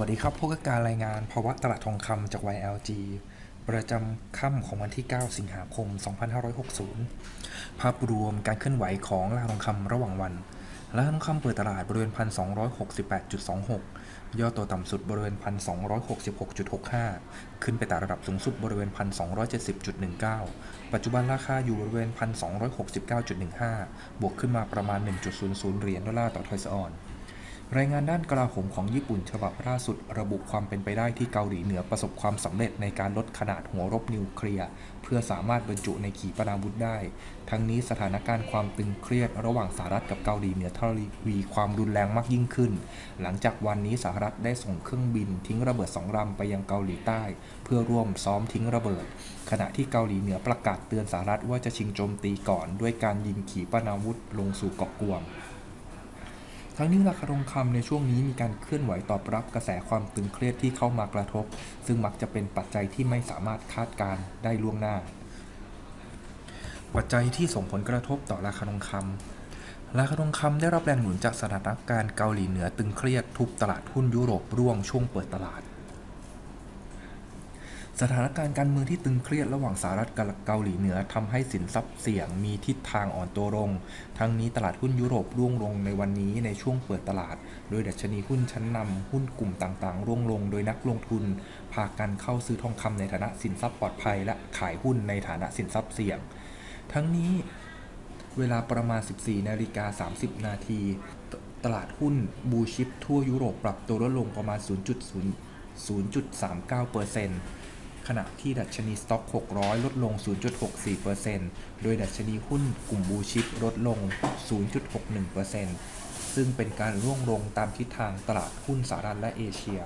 วัสดีครับพบกับการรายงานภาวะตลาดทองคำจาก YLG ประจำค่ำของวันที่ 9 สิงหาคม 2560 ภาพรวมการเคลื่อนไหวของราคาทองคำระหว่างวัน ราคาทองคำเปิดตลาดบริเวณ 1,268.26 ย่อตัวต่ำสุดบริเวณ 1,266.65 ขึ้นไปแต่ระดับสูงสุดบริเวณ 1,270.19 ปัจจุบันราคาอยู่บริเวณ 1,269.15 บวกขึ้นมาประมาณ 1.00 เหรียญดอลลาร์ต่อทอยส์ออน รายงานด้านกลาโหมของญี่ปุ่นฉบับล่าสุดระบุความเป็นไปได้ที่เกาหลีเหนือประสบความสำเร็จในการลดขนาดหัวรบนิวเคลียร์ เพื่อสามารถบรรจุในขีปนาวุธได้ ทั้งนี้สถานการณ์ความตึงเครียดระหว่างสหรัฐกับเกาหลีเหนือทวีความรุนแรงมากยิ่งขึ้น หลังจากวันนี้สหรัฐได้ส่งเครื่องบินทิ้งระเบิดสองลำไปยังเกาหลีใต้ เพื่อร่วมซ้อมทิ้งระเบิด ขณะที่เกาหลีเหนือประกาศเตือนสหรัฐว่าจะชิงโจมตีก่อน ด้วยการยิงขีปนาวุธลงสู่เกาะกวม ทั้งนี้ราคาทองคำในช่วงนี้มีการเคลื่อนไหวตอบรับกระแสความตึงเครียดที่เข้ามากระทบ ซึ่งมักจะเป็นปัจจัยที่ไม่สามารถคาดการได้ล่วงหน้า ปัจจัยที่ส่งผลกระทบต่อราคาทองคำราคาทองคำได้รับแรงหนุนจากสถานการณ์เกาหลีเหนือตึงเครียดทุบตลาดหุ้นยุโรปร่วงช่วงเปิดตลาด สถานการณ์การเมืองที่ตึงเครียดระหว่างสหรัฐกับเกาหลีเหนือทำให้สินทรัพย์เสี่ยงมีทิศทางอ่อนตัวลง ทั้งนี้ตลาดหุ้นยุโรปร่วงลงในวันนี้ในช่วงเปิดตลาด โดยดัชนีหุ้นชั้นนำหุ้นกลุ่มต่างๆ ร่วงลง โดยนักลงทุน พากันเข้าซื้อทองคำในฐานะสินทรัพย์ปลอดภัย และขายหุ้นในฐานะสินทรัพย์เสี่ยง ทั้งนี้เวลาประมาณ 14นาฬิกา30 นาทีตลาดหุ้นบูชิปทั่วยุโรปปรับตัวลดลงประมาณ 0.0.39% ขณะที่ดัชนีสต็อก 600 ลดลง 0.64%โดยดัชนีหุ้นกลุ่มบูชิปลดลง 0.61%ซึ่งเป็นการร่วงลงตามทิศทางตลาดหุ้นสหรัฐและเอเชีย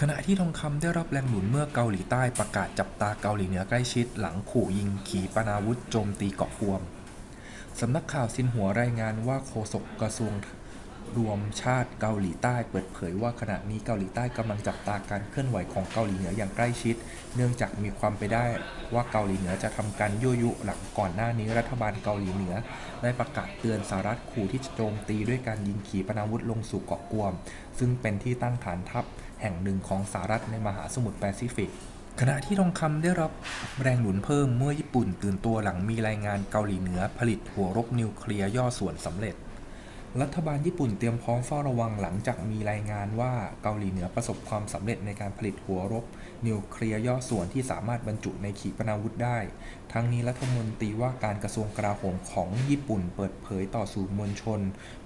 ขณะที่ทองคำได้รับแรงหนุนเมื่อเกาหลีใต้ประกาศจับตาเกาหลีเหนือใกล้ชิดหลังขู่ยิงขีปนาวุธโจมตีเกาะกวมสำนักข่าวซินหัวรายงานว่าโฆษกกระทรวง รวมชาติเกาหลีใต้เปิดเผยว่าขณะนี้เกาหลีใต้กำลังจับตาการเคลื่อนไหวของเกาหลีเหนืออย่างใกล้ชิด เนื่องจากมีความไปได้ว่าเกาหลีเหนือจะทำการยั่วยุหลังก่อนหน้านี้รัฐบาลเกาหลีเหนือ ได้ประกาศเตือนสหรัฐขู่ที่จะโจมตีด้วยการยิงขีปนาวุธลงสู่เกาะกวม ซึ่งเป็นที่ตั้งฐานทัพแห่งหนึ่งของสหรัฐในมหาสมุทรแปซิฟิกขณะที่ทองคำได้รับแรงหนุนเพิ่มเมื่อญี่ปุ่นตื่นตัวหลังมีรายงานเกาหลีเหนือผลิตหัวรบนิวเคลียร์ย่อส่วนสำเร็จ รัฐบาลญี่ปุ่นเตรียมพร้อมเฝ้าระวังหลังจากมีรายงานว่าเกาหลีเหนือประสบความสำเร็จในการผลิตหัวรบ นิวเคลียร์ย่อส่วนที่สามารถบรรจุในขีปนาวุธได้ ทั้งนี้รัฐมนตรีว่าการกระทรวงกลาโหมของญี่ปุ่นเปิดเผยต่อสู่อมวลชน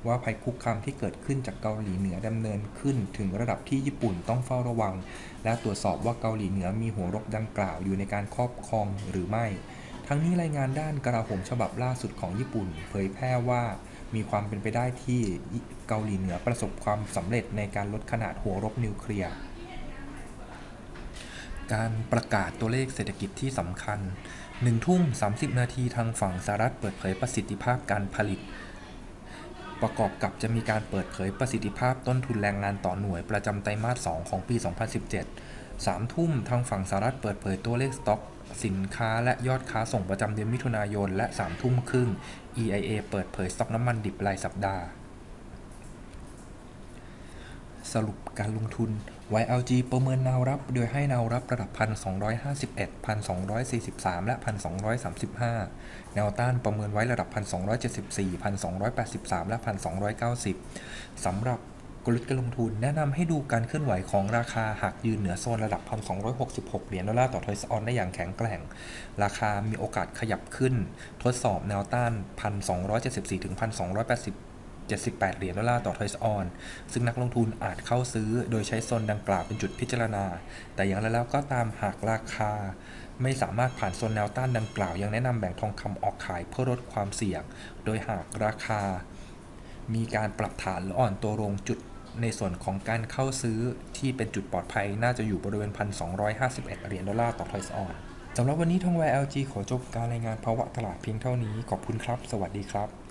ว่าภัยคุกคามที่เกิดขึ้นจากเกาหลีเหนือดำเนินขึ้น ถึงระดับที่ญี่ปุ่นต้องเฝ้าระวัง และตรวจสอบว่าเกาหลีเหนือมีหัวรบดังกล่าวอยู่ในการครอบครองหรือไม่ ทั้งนี้รายงานด้านกลาโหมฉบับล่าสุดของญี่ปุ่น เผยแพร่ว่า มีความเป็นไปได้ที่เกาหลีเหนือประสบความสำเร็จในการลดขนาดหัวรบนิวเคลียร์ การประกาศตัวเลขเศรษฐกิจที่สำคัญ1ทุ่ม30 นาทีทางฝั่งสหรัฐเปิดเผยประสิทธิภาพการผลิต ประกอบกับจะมีการเปิดเผยประสิทธิภาพต้นทุนแรงงานต่อหน่วยประจำไตรมาส 2 ของปี 2017 3 ทุ่มทางฝั่งสหรัฐเปิดเผยตัวเลขสต็อก สินค้าและยอดค้าส่งประจำเดือนมิถุนายน และ3ทุ่มครึ่ง EIA เปิดเผยสต็อกน้ำมันดิบรายสัปดาห์สรุปการลงทุน YLG ประเมินแนวรับ โดยให้แนวรับระดับ 1,251 1,243 และ 1,235 แนวต้านประเมินไว้ระดับ 1,274 1,283 และ 1,290 สำหรับ กลยุทธ์การลงทุนแนะนำให้ดูการเคลื่อนไหวของราคาหากยืนเหนือโซนระดับ 1,266 เหรียญดอลลาร์ต่อทอยส์ออนได้อย่างแข็งแกร่ง ราคามีโอกาสขยับขึ้น ทดสอบแนวต้าน 1,274ถึง1,280 78 เหรียญดอลลาร์ต่อทอยส์ออน ซึ่งนักลงทุนอาจเข้าซื้อโดยใช้โซนดังกล่าวเป็นจุดพิจารณา แต่อย่างไรแล้วก็ตามหากราคา ไม่สามารถผ่านโซนแนวต้านดังกล่าว ยังแนะนำแบ่งทองคำออกขายเพื่อลดความเสี่ยง โดยหากราคา มีการปรับฐานหรืออ่อนตัวลงจุด ในส่วนของการเข้าซื้อที่เป็นจุดปลอดภัยน่าจะอยู่บริเวณ 1,251 เหรียญดอลลาร์ต่อทอยส์ออนสำหรับวันนี้ทองแวร์ LG ขอจบการรายงานภาวะตลาดเพียงเท่านี้ ขอบคุณครับ สวัสดีครับ